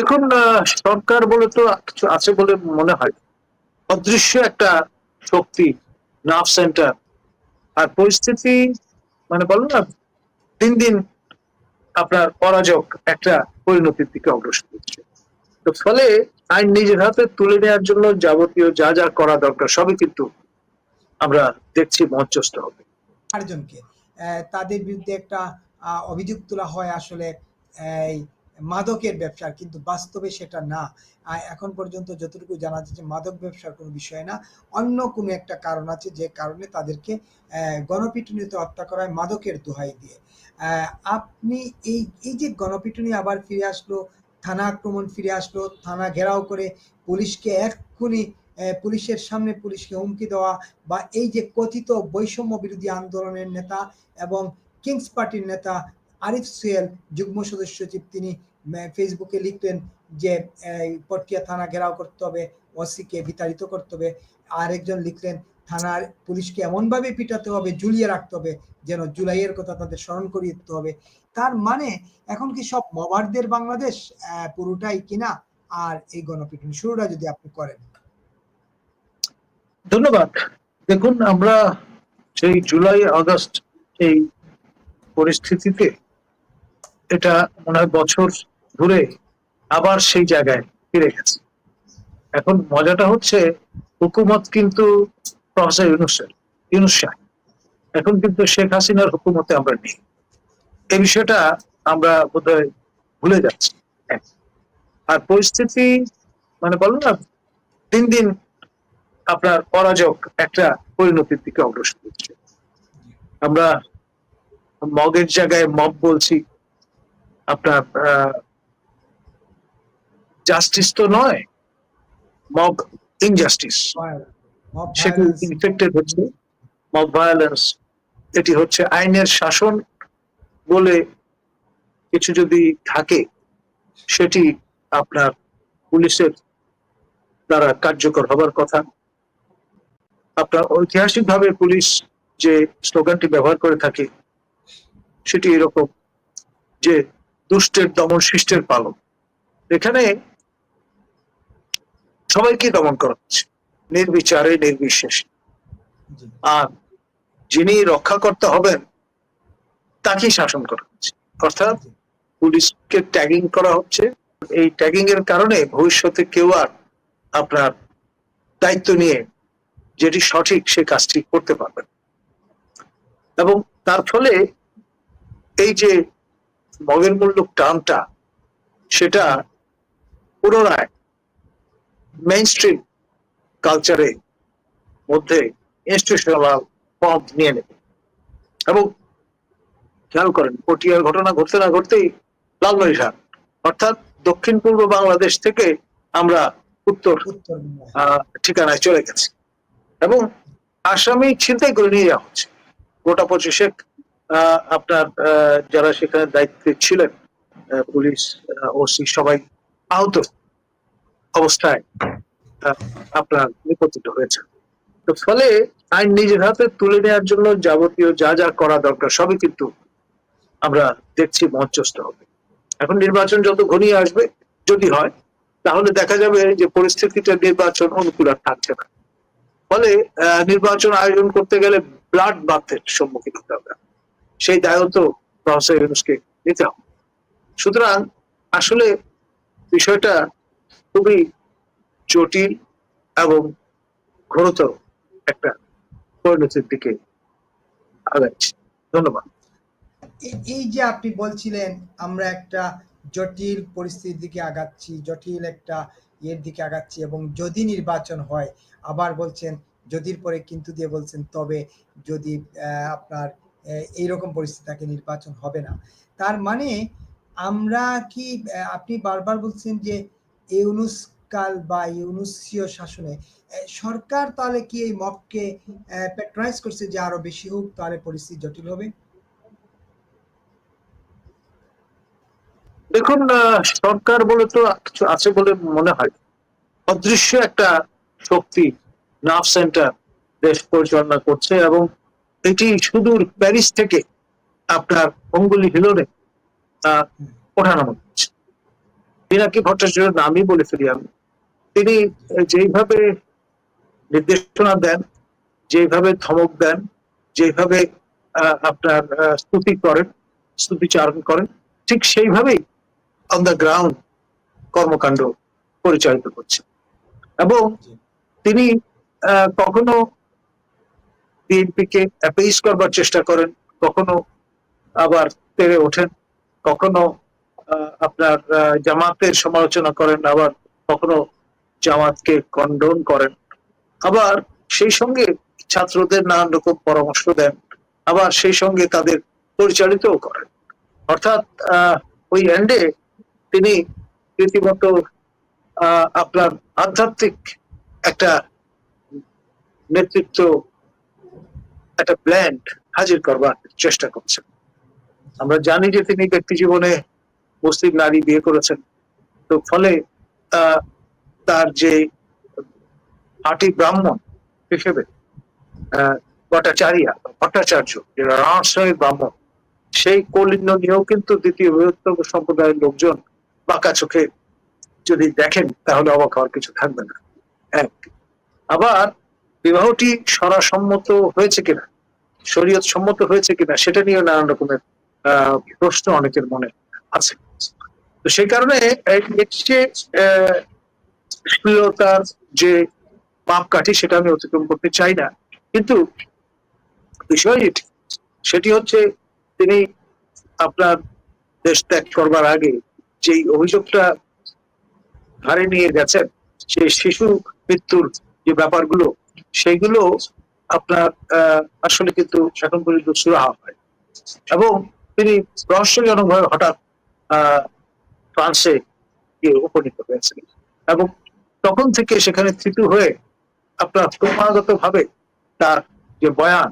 দেখুন সরকার বলে তো কিছু আছে বলে মনে হয়। অদৃশ্য একটা শক্তি নার্ভ সেন্টার আর পরিস্থিতি মানে বলো না, দিন দিন আপনার অরাজক একটা পরিণতির দিকে অগ্রসর হচ্ছে। তো ফলে আইন নিজের হাতে তুলে নেওয়ার জন্য যাবতীয় যা যা করা দরকার, সবই কিন্তু আমরা দেখছি মঞ্চস্থ হবে। চারজনকে তাদের বিরুদ্ধে একটা অভিযোগ তোলা হয় আসলে এই মাদকের ব্যবসার কিন্তু বাস্তবে সেটা না। এখন পর্যন্ত যতটুকু জানা যাচ্ছে মাদক ব্যবসার কোনো বিষয় না। অন্য কোনো একটা কারণ আছে যে কারণে তাদেরকে গণপিটুনিতে হত্যা করা হয় মাদকের দোহাই দিয়ে। আপনি এই এই যে গণপিটুনি আবার ফিরে আসলো, থানা আক্রমণ ফিরে আসলো, থানা ঘেরাও করে পুলিশকে এক্ষুনি পুলিশের সামনে পুলিশকে হুমকি দেওয়া বা এই যে কথিত বৈষম্য বিরোধী আন্দোলনের নেতা এবং কিংস পার্টির নেতা আরিফ সুয়েল যুগ্ম সদস্য সচিব, তিনি ফেসবুকে লিখলেন যে পটিয়া থানা ঘেরাও করতে হবে, ওসিকে বিতাড়িত করতে হবে। আরেকজন লিখলেন, থানার পুলিশকে এমনভাবে পিটাতে হবে, ঝুলিয়ে রাখতে হবে, যেন জুলাইয়ের কথা তাদের স্মরণ করিয়ে দিতে হবে। তার মানে এখন কি সব মবারদের বাংলাদেশ পুরোটাই কিনা? আর এই গণপিটুনি শুরুটা যদি আপনি করেন। ধন্যবাদ। দেখুন, আমরা সেই জুলাই, আগস্ট এই পরিস্থিতিতে এটা মনে হয় বছর ধরে আবার সেই জায়গায় ফিরে গেছে। এখন মজাটা হচ্ছে, হুকুমত কিন্তু প্রফেসর ইউনুসের ইউনুস শাহ। এখন কিন্তু শেখ হাসিনার হুকুমতে আমরা নেই। এই বিষয়টা আমরা বোধহয় ভুলে যাচ্ছি। আর পরিস্থিতি মানে বলো না, দিন দিন আপনার অরাজক একটা পরিণতির দিকে অগ্রসর হচ্ছে। আমরা মগের জায়গায় মব বলছি, আপনার জাস্টিস তো নয় মব ইনজাস্টিস Mob ইনফেক্টেড হচ্ছে। মব ভায়োলেন্স এটি হচ্ছে আইনের শাসন বলে কিছু যদি থাকে সেটি আপনার পুলিশের দ্বারা কার্যকর হবার কথা। আপনার ঐতিহাসিকভাবে পুলিশ যে স্লোগানটি ব্যবহার করে থাকে সেটি এরকম যে দুষ্টের দমন শিষ্টের পালন এখানে সবাইকে দমন করা হচ্ছে নির্বিচারে নির্বিশেষে। আর যিনি রক্ষাকর্তা হবেন তাকেই শাসন করা হচ্ছে। অর্থাৎ পুলিশকে ট্যাগিং করা হচ্ছে। এই ট্যাগিং এর কারণে ভবিষ্যতে কেউ আর আপনার দায়িত্ব নিয়ে যেটি সঠিক সে কাজটি করতে পারবেন এবং তার ফলে এই যে মগের মূল্য টানটা সেটা পুনরায় মেইন স্ট্রিম কালচারে মধ্যে ইনস্টিটিউশনাল ফর্ম নিয়ে নেবে। এবং খেয়াল করেন, পটিয়ার ঘটনা ঘটতে না ঘটতেই লালমনিরহাট অর্থাৎ দক্ষিণ পূর্ব বাংলাদেশ থেকে আমরা উত্তর ঠিকানায় চলে গেছি। এবং আসামি ছিনতাই করে নিয়ে যাওয়া হচ্ছে। গোটা পঁচিশেক আপনার যারা সেখানে দায়িত্বে ছিলেন পুলিশ ওসি সবাই আহত। অবস্থায় আপনার নিপতিত হয়েছে। তো ফলে আইন নিজের হাতে তুলে নেওয়ার জন্য যাবতীয় যা যা করা দরকার সবই কিন্তু আমরা দেখছি মঞ্চস্থ হবে। এখন নির্বাচন যত ঘনিয়ে আসবে, যদি হয়, তাহলে দেখা যাবে যে পরিস্থিতিটা নির্বাচন অনুকূল আর থাকছে না। ফলে নির্বাচন আয়োজন করতে গেলে ব্লাড বাথের সম্মুখীন হতে হবে। সেই দায়ত্ব নিতে হবে। সুতরাং আসলে বিষয়টা খুবই জটিল এবং ঘোরতর একটা পরিণতির দিকে আগাচ্ছে। ধন্যবাদ। এই যে আপনি বলছিলেন, আমরা একটা জটিল পরিস্থিতির দিকে আগাচ্ছি, জটিল একটা ইয়ের দিকে আগাচ্ছি এবং যদি নির্বাচন হয়, আবার বলছেন যদির পরে কিন্তু দিয়ে বলছেন, তবে যদি আপনার এইরকম পরিস্থিতি থাকে নির্বাচন হবে না। তার মানে আমরা কি আপনি বারবার বলছেন যে ইউনুস কাল বা ইউনুসীয় শাসনে সরকার তাহলে কি এই মককে প্যাট্রাইজ করছে যে আরও বেশি হোক, তাহলে পরিস্থিতি জটিল হবে? দেখুন সরকার বলে তো কিছু আছে বলে মনে হয়। অদৃশ্য একটা শক্তি নার্ভ সেন্টার দেশ পরিচালনা করছে এবং এটি সুদূর প্যারিস থেকে আপনার অঙ্গুলি হিলোরে ওঠানামা করছে। পিনাকি ভট্টাচার্যের নামই বলে ফেলি আমি। তিনি যেইভাবে নির্দেশনা দেন যেভাবে ধমক দেন যেভাবে আপনার স্তুতি করেন, স্তুতিচারণ করেন, ঠিক সেইভাবেই অন দ্য গ্রাউন্ড কর্মকাণ্ড পরিচালিত করছে এবং তিনি কখনো বিএনপিকে অ্যাপেইজ করবার চেষ্টা করেন, কখনো আবার তেড়ে ওঠেন, কখনো আপনার জামাতের সমালোচনা করেন, আবার কখনো জামাতকে কন্ডন করেন। আবার সেই সঙ্গে ছাত্রদের নানান রকম পরামর্শ দেন, আবার সেই সঙ্গে তাদের পরিচালিতও করেন। অর্থাৎ ওই এন্ডে তিনি রীতিমতো আপনার আধ্যাত্মিক একটা নেতৃত্ব, একটা ব্ল্যান্ড হাজির করবার চেষ্টা করছেন। আমরা জানি যে তিনি ব্যক্তি জীবনে মুসলিম নারী বিয়ে করেছেন। তো ফলে তার যে আটি ব্রাহ্মণ হিসেবে ভট্টাচার্যা, ভট্টাচার্য যে রহস্যের ব্রাহ্মণ, সেই কলিন্য নিয়েও কিন্তু দ্বিতীয় বৃহত্তম সম্প্রদায়ের লোকজন বাঁকা চোখে যদি দেখেন, তাহলে অবাক হওয়ার কিছু থাকবে না। এক, আবার বিবাহটি সরাসম্মত হয়েছে কিনা, শরীয়ত সম্মত হয়েছে কিনা, সেটা নিয়ে নানান রকমের প্রশ্ন অনেকের মনে আছে। তো সেই কারণে এই যে মাপকাঠি, সেটা আমি অতিক্রম করতে চাই না। কিন্তু বিষয় সেটি হচ্ছে তিনি আপনার দেশ ত্যাগ করবার আগে যেই অভিযোগটা ঘাড়ে নিয়ে গেছেন, সেই শিশু মৃত্যুর যে ব্যাপারগুলো সেইগুলো আপনার আসলে কিন্তু এখন পর্যন্ত সুরাহা হয়। এবং তিনি রহস্যজনকভাবে হঠাৎ ফ্রান্সে গিয়ে উপনীত হয়েছেন এবং তখন থেকে সেখানে থিতু হয়ে আপনার ক্রমাগত ভাবে তার যে বয়ান,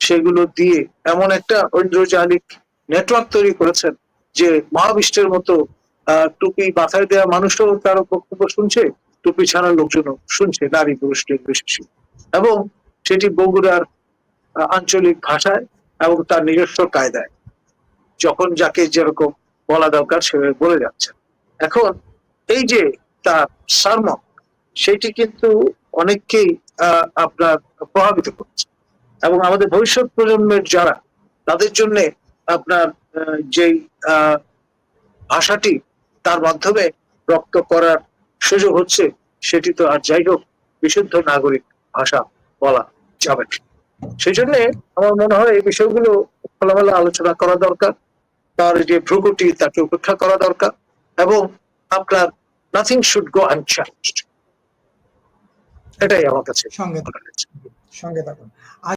সেগুলো দিয়ে এমন একটা ঐন্দ্রজালিক নেটওয়ার্ক তৈরি করেছেন যে মহাবিশ্বের মতো টুপি মাথায় দেওয়া মানুষও তার বক্তব্য শুনছে, টুপি ছাড়া লোকজনও শুনছে, নারী পুরুষ নির্বিশেষে এবং সেটি বগুড়ার, আঞ্চলিক ভাষায় এবং তার নিজস্ব কায়দায়। যখন যাকে যেরকম বলা দরকার সেভাবে বলে যাচ্ছে। এখন এই যে তার সারমন সেটি কিন্তু অনেককেই আপনার প্রভাবিত করছে। এবং আমাদের ভবিষ্যৎ প্রজন্মের যারা, তাদের জন্য আপনার যেই ভাষাটি তার মাধ্যমে রক্ত করার সুযোগ হচ্ছে, সেটি তো আর যাই হোক, বিশুদ্ধ নাগরিক ভাষা বলা যাবে সেই জন্য আমার মনে হয় এই বিষয়গুলো খোলামেলা আলোচনা করা দরকার। তার যে ভ্রুকুটি তাকে উপেক্ষা করা দরকার এবং আপনার নাথিং শুড গো আনচেঞ্জড এটাই আমার কাছে সঙ্গে সঙ্গে থাকুন।